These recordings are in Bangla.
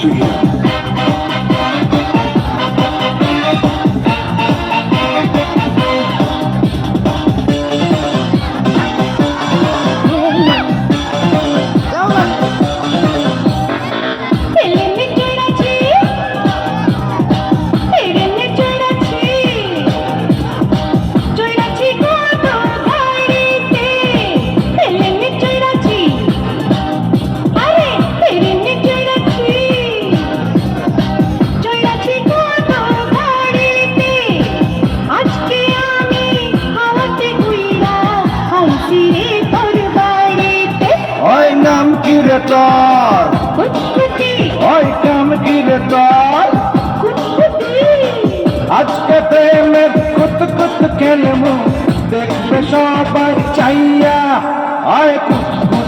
to hear. কিরে তার ওই কাম কিরে তার আজকে প্রেমের কুত কুত খেলব দেখবে সবাই চাইয়া আয় কুত কুত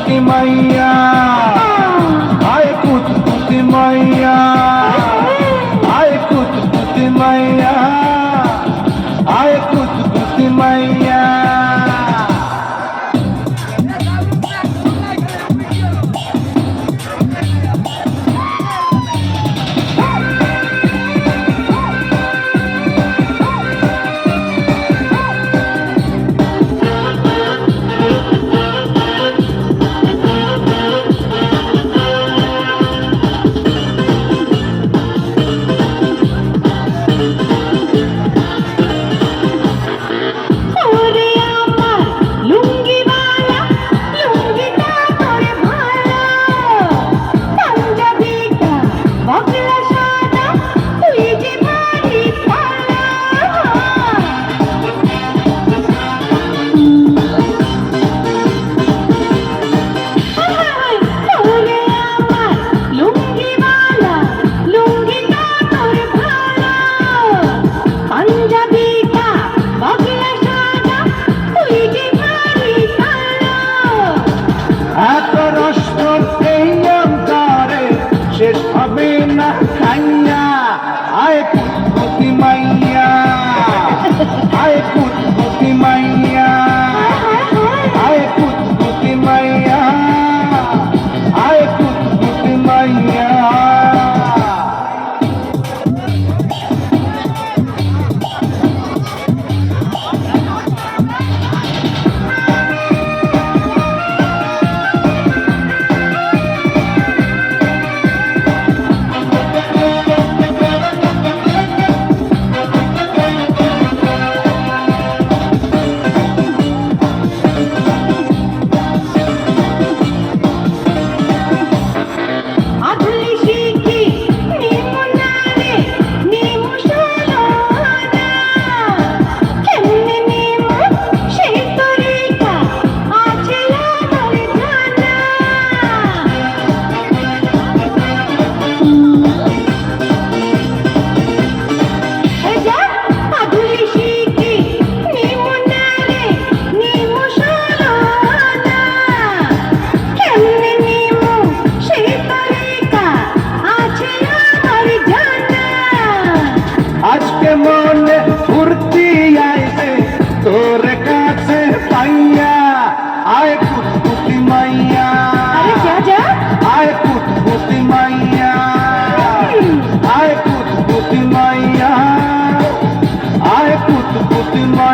to my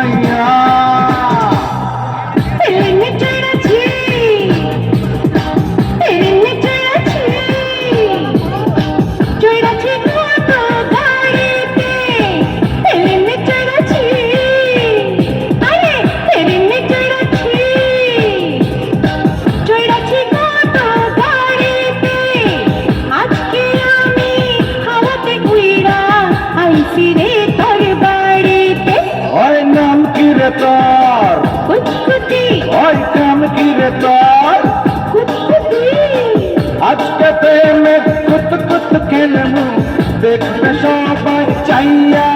দেখবে সবাই চাইয়া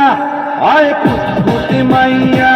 আয় পুতপুতি মাইয়া।